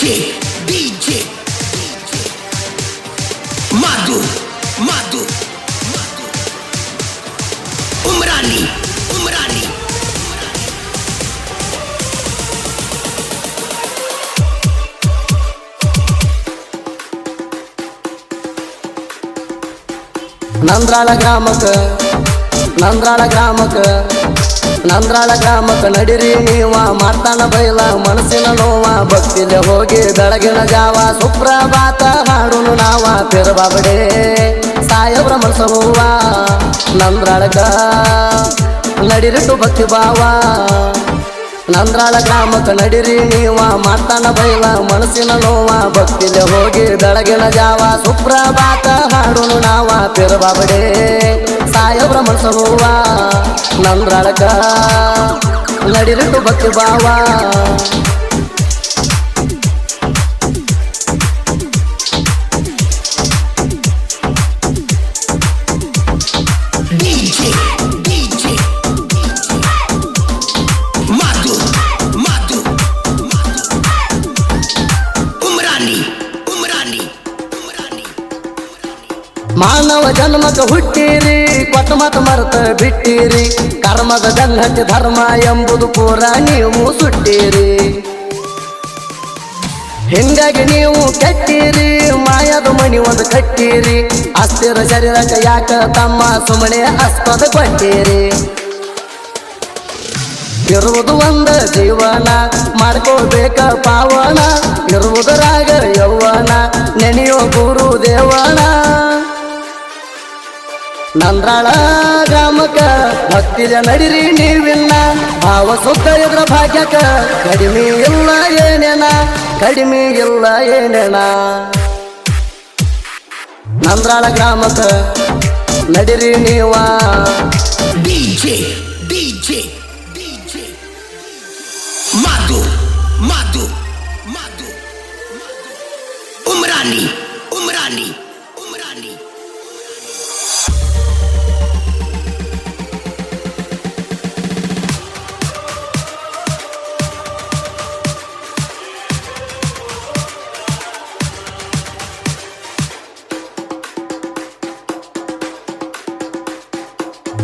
DJ, DJ, Madu, Madu, Madu. Umrani, Umrani. ನಂದ್ರಾಳ ಗ್ರಾಮಕ್ಕ ನಂದ್ರಾಳ ಗ್ರಾಮಕ್ಕ ನಂದ್ರಾಳ ಗ್ರಾಮಕ್ಕೆ ನಡಿರಿ ನೀವ ಮಾಡ್ತಾನ ಬೈಲ, ಮನಸ್ಸಿನ ನೋವ, ಭಕ್ತಿಲೆ ಹೋಗಿ ಬೆಳಗಿನ ಜಾವ, ಸುಪ್ರಭಾತ ಹಾಡುನು ನಾವ ತಿರುಬಾಬಡೆ ಸಾಯಬ್ರ ಮನಸ ಹೂವ ನಂದ್ರಾಳಕ ನಡಿರಿಟ್ಟು ಭಕ್ತಿ ಭಾವ. ನಂದ್ರಾಳ ಗ್ರಾಮಕ್ಕೆ ನಡಿರಿ ನೀವ ಮಾಡ್ತಾನ ಬೈಲ, ಮನಸ್ಸಿನ ನೋವ, ಭಕ್ತಿಲೆ ಹೋಗಿ ಬೆಳಗಿನ ಜಾವ, ಸುಪ್ರಭಾತ ಹಾಡುನು ನಾವ ತಿರುಬಾಬಡೆ ಸಾಯಬ್ರ ಮನಸ ಹೂವ ನಂದ್ರಾಳಕ ನಡಿರಿಟ್ಟು ಭಕ್ತಿ ಭಾವ ಹುಟ್ಟಿರಿ, ಕೊಟ್ಟ ಮತ ಮರೆತ ಬಿಟ್ಟಿರಿ. ಕರ್ಮದ ಗಂಗತಿ ಧರ್ಮ ಎಂಬುದು ಪೂರ ನೀವು ಸುಟ್ಟಿರಿ. ಹಿಂಗಾಗಿ ನೀವು ಕೆಟ್ಟಿರಿ, ಮಾಯದ ಮಣಿ ಒಂದು ಕಟ್ಟಿರಿ. ಅಸ್ಥಿರ ಶರೀರಕ್ಕೆ ಯಾಕ ತಮ್ಮ ಸುಮ್ಮನೆ ಅಸ್ಪದ ಕೊಟ್ಟಿರಿ. ಇರುವುದು ಒಂದ ಜೀವನ ಮಾಡ್ಕೋಬೇಕ ಪಾವನ. ಇರುವುದರಾಗ ಯೌವನ, ನೆನೆಯೋ ಗುರು ದೇವನ. ನಂದ್ರಾಳ ಗ್ರಾಮಕ ಭಕ್ತಿಯ ನಡಿರಿ ನೀವಿಲ್ಲ ಭಾವ ಸುತ್ತ ಇದ್ರ ಭಾಗ್ಯಕ ಕಡಿಮೆ ಇಲ್ಲ ಏನೇನ? ಕಡಿಮೆ ಇಲ್ಲ ಏನೇನ? ನಂದ್ರಾಳ ಗ್ರಾಮಕ ನಡಿರಿ ನೀವ. DJ DJ DJ Madu, Madu, ಮಾತು ಉಮ್ರಾನಿ.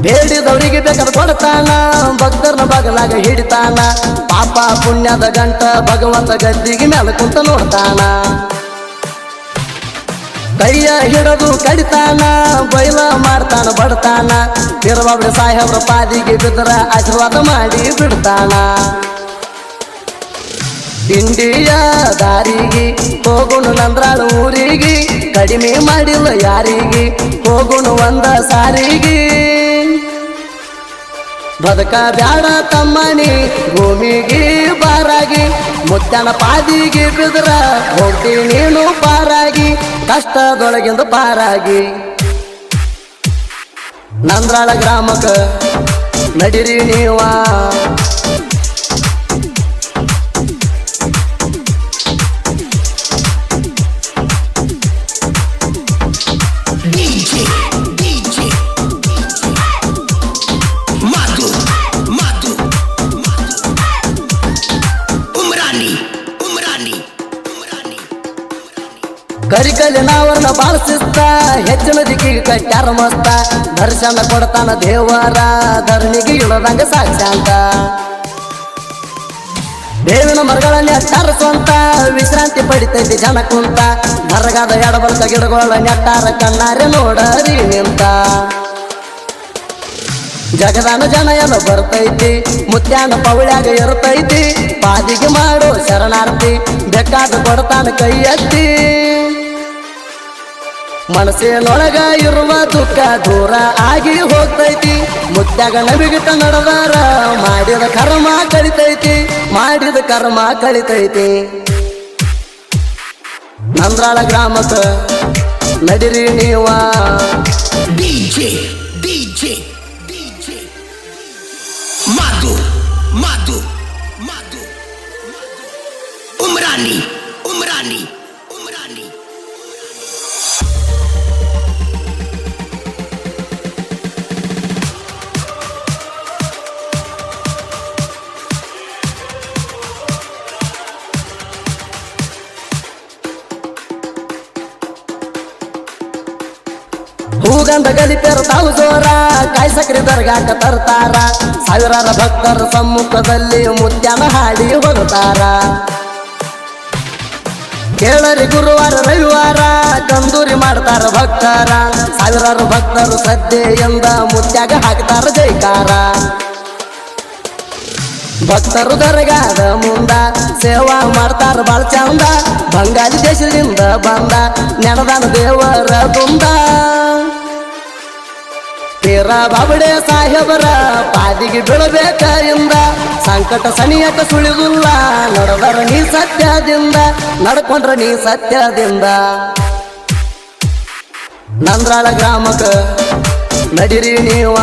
ಬೇಡಿದವರಿಗೆ ಬೇಕಾದ ಕೊಡ್ತಾನ. ಭಕ್ತರನ್ನ ಬಗಲಾಗ ಹಿಡಿತಾನ. ಪಾಪ ಪುಣ್ಯದ ಗಂಟ ಭಗವಂತ ಗದ್ದಿಗೆ ಮೇಲೆ ಕುಂತ ನೋಡ್ತಾನ. ಕೈಯ ಹಿಡದು ಕಡಿತಾನ, ಬೈಲ ಮಾಡ್ತಾನ, ಬಡತಾನ. ತಿರುವಾಬ್ರಿ ಸಾಹೇಬ್ರ ಪಾದಿಗೆ ಬಿದ್ದರ ಆಶೀರ್ವಾದ ಮಾಡಿ ಬಿಡ್ತಾನ. ಇಂಡಿಯ ದಾರಿಗೆ ಹೋಗುಣು ನಂದ್ರಾಳ ಊರಿಗೆ, ಕಡಿಮೆ ಮಾಡಿಲ್ಲ ಯಾರಿಗೆ, ಹೋಗುಣು ಒಂದ ಸಾರಿಗೆ. ಬದುಕ ಬ್ಯಾಡ ತಮ್ಮನಿ, ಭೂಮಿಗೆ ಬಾರಾಗಿ ಮುತ್ತನ ಪಾದಿಗೆ ಬಿದ್ರ ಹೋಗ್ತಿ ನೀನು ಪಾರಾಗಿ, ಕಷ್ಟದೊಳಗಿಂದ ಪಾರಾಗಿ. ನಂದ್ರಾಳ ಗ್ರಾಮಕ್ಕ ನಡಿರಿ ನೀವ? ಕರಿಕಲಿ ನಾವರ್ನ ಬಾಳ್ಸಿಸ್ತ ಹೆಚ್ಚಿನ ದಿಕ್ಕಿಗೆ ಕಟ್ಟಾರ ಮಸ್ತ. ದರ್ಶನ ಕೊಡ್ತಾನ ದೇವರ, ಧರಣಿಗೆ ಇಳದಂಗ ಸಾಕ್ಷಾಂತ ಬೇವಿನ ಮರಗಳನ್ನ ಅಟ್ಟಾರ ಸ್ವಂತ ವಿಶ್ರಾಂತಿ ಪಡಿತೈತಿ ಜನ ಕುಂತ. ಮರಗಾದ ಬರ್ತ ಗಿಡಗಳ ನೆಟ್ಟಾರ ಕಣ್ಣಾರೆ ನೋಡರಿ ನಿಂತ ಜಗದಾನ ಜನ ಎಲ್ಲ ಬರ್ತೈತಿ, ಮುತ್ಯಾನ ಪವಳ್ಯಾಗ ಇರ್ತೈತಿ. ಪಾದಿಗೆ ಮಾಡೋ ಶರಣಾರ್ಥಿ ಬೆಕ್ಕಾದ ಕೊಡ್ತಾನ ಕೈ ಎತ್ತಿ ಮನಸ್ಸಿನೊಳಗ ಇರುವ ದುಃಖ ದೂರ ಆಗಿ ಹೋಗ್ತೈತಿ. ಮುತ್ತಾಗ ನಬಿಗಿಟ್ಟ ನಡೆದಾರ ಮಾಡಿದ ಕರ್ಮ ಕಳಿತೈತಿ ಮಾಡಿದ ಕರ್ಮ ಕಳಿತೈತಿ ನಂದ್ರಾಳ ಗ್ರಾಮದ ನಡಿರಿ ನೀವ. DJ DJ DJ Madhu Madhu Madhu Umrani Umrani, ಮೂಗಂದ ಗಲಿ ತಾವು ಜೋರ. ಕಾಯಿ ಸಕ್ರಿ ದರ್ಗಾಕ ತರ್ತಾರ. ಸಾವಿರಾರು ಭಕ್ತರ ಸಮ್ಮುಖದಲ್ಲಿ ಮುತ್ಯಾನ ಹಾಡಿ ಬರುತ್ತಾರ ಕೇಳರಿ ಗುರುವಾರ, ರವಿವಾರ ಕಂದೂರಿ ಮಾಡ್ತಾರ ಭಕ್ತರ. ಸಾವಿರಾರು ಭಕ್ತರು ಶ್ರದ್ಧೆಯಿಂದ ಮುತ್ಯಾಗ ಹಾಕ್ತಾರ ಜೈಕಾರ. ಭಕ್ತರು ದರ್ಗಾದ ಮುಂದ ಸೇವಾ ಮಾಡ್ತಾರ ಬಾಳ ಚಂದ. ಬಂಗಾಲಿ ದೇಶದಿಂದ ಬಂದ ನೆನದಾನ ದೇವರ ತುಂದ ತೀರ ಬಾಬಡೆ ಸಾಹೇಬರ, ಪಾದಿಗೆ ಬೀಳಬೇಕ ಸಂಕಟ ಸನಿಯಕ ಸುಳಿದಿಲ್ಲ ನಡೆದರ ನೀ ಸತ್ಯದಿಂದ, ನಡ್ಕೊಂಡ್ರ ನೀ ಸತ್ಯದಿಂದ. ನಂದ್ರಾಳ ಗ್ರಾಮಕ ನಡಿರಿ ನೀವ.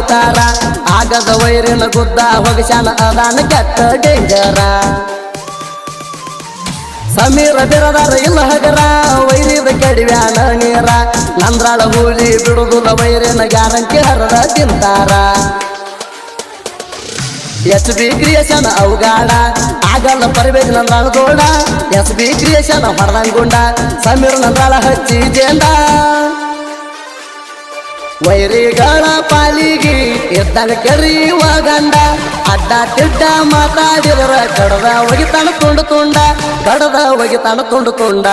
ಅವತಾರ. ಆಗದ ವೈರಿನ ಗುದ್ದ ಹೊಗಶಾನ ಅದಾನ ಕೆಟ್ಟ ಡೇಂಜರ. ಸಮೀರ ಬಿರದಾರ ಇಲ್ಲ ಹಗರ, ವೈರಿದ ಕಡಿವ್ಯಾನ ನೀರ. ನಂದ್ರಾಳ ಹೂಲಿ ಬಿಡುದಿಲ್ಲ ವೈರಿನ ಗ್ಯಾರಂಟಿ ಹರದ ತಿಂತಾರ ಎಸ್ ಬಿ ಕ್ರಿಯೇಷನ್ ಅವಗಾಡ, ಆಗಲ್ಲ ಪರ್ವೇಜ್ ನಂದ್ರಾಳ ಗೋಡ. ಎಸ್ ಬಿ ಕ್ರಿಯೇಷನ್ ಹೊರದಂಗುಂಡ, ಸಮೀರ್ ನಂದ್ರಾಳ ಹಚ್ಚಿ ಜೇಂಡ. ವೈರಿಗಳ ಪಾಲಿಗೆ ಇದ್ದಾಗ ಕೆರಿಯುವ ಗಂಡ ಅಡ್ಡ ತಿಡ್ಡ ಮಾತಾಡಿದರ ಕಡದ ಒಗಿತಾನ ತುಂಡು ತುಂಡ ಕಡದ ಒಗಿತಾನ ತುಂಡು ತುಂಡ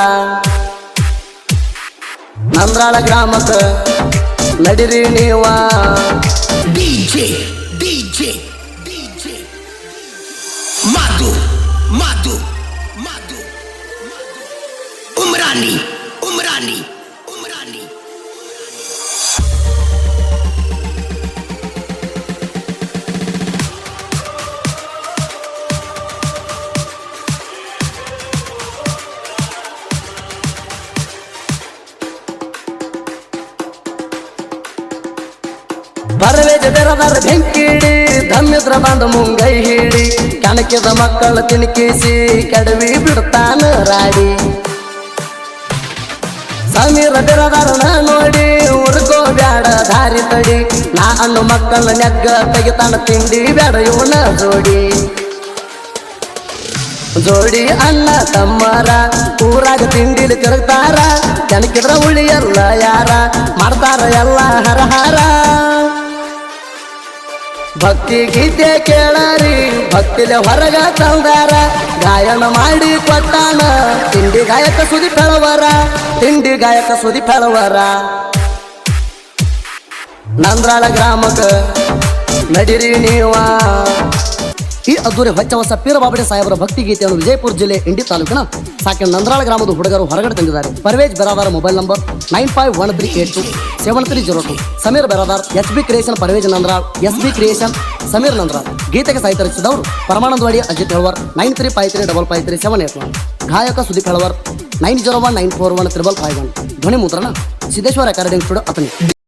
ನಂದ್ರಾಳ ಗ್ರಾಮಕ್ಕ ನಡಿರಿ ನೀವ DJ, DJ, DJ. Madhu, Madhu, Madhu, Madhu. ಬೆರದರ ಬೆಂಕಿಡಿ ಧಮ್ಮಿದ್ರ ಬಂದ ಮುಂಗೈ ಹಿಡಿ ಕಣಕಿದ ಮಕ್ಕಳು ತಿಣಕಿಸಿ ಕೆಡವಿ ಬಿಡ್ತಾನ ರಾಡಿ. ಸಮೀರ ಬಿರದಾರನ ನೋಡಿ ಉರ್ಗೋ ಬ್ಯಾಡ ದಾರಿ ತಡಿ. ನಾ ಅಣ್ಣು ಮಕ್ಕಳ ನೆಗ್ಗ ತೆಗಿತಾನ ತಿಂಡಿ ಬ್ಯಾಡ ಇವನ ಜೋಡಿ. ಜೋಡಿ ಅಣ್ಣ ತಮ್ಮರ, ಊರಾಗ ತಿಂಡಿಲಿ ತಿರುಗ್ತಾರ, ಕೆಣಕಿದ್ರ ಉಳಿಯಲ್ಲ ಯಾರ, ಮಾಡ್ತಾರ ಎಲ್ಲ ಹರಹಾರ. ಭಕ್ತಿ ಗೀತೆ ಕೇಳರಿ, ಭಕ್ತಿಲೆ ಹೊರಗ ತಂದಾರ, ಗಾಯನ ಮಾಡಿ ಕೊಟ್ಟಾನ. ತಿಂಡಿ ಗಾಯಕ ಸುದಿ ಫೆಳವರ, ತಿಂಡಿ ಗಾಯಕ ಸುದಿ ಫೆಳವರ. ನಂದ್ರಾಳ ಗ್ರಾಮಕ ನಡಿರಿ ನೀವ. ಈ ಅದ್ದೂರಿ ಹೊಚ್ಚ ಹೊಸ ಪೀರ ಬಾಬಡೆ ಸಾಹೇಬರ ಭಕ್ತಿ ಗೀತೆಯನ್ನು ವಿಜಯಪುರ ಜಿಲ್ಲೆ ಇಂಡಿ ತಾಲೂಕಿನ ಸಾಕಿನ ನಂದ್ರಾಳ ಗ್ರಾಮದ ಹುಡುಗರು ಹೊರಗಡೆ ತಂದಿದ್ದಾರೆ. Parvez Beradar mobile number nine five one three eight two seven three zero two. Sameer Beradar S B creation Parvez Nandral, S B creation Sameer Nandral. ಗೀತೆಗೆ ಸಾಹಿತ್ಯ ರಚಿಸಿದವರು Paramanandwadi Ajit Helwar, nine three five three double five three seven eight one. ಗಾಯಕ Sudeep Helwar, nine zero one nine four one triple five one. ಧ್ವನಿ ಮುದ್ರಣ Siddeshwara academy studio Athani.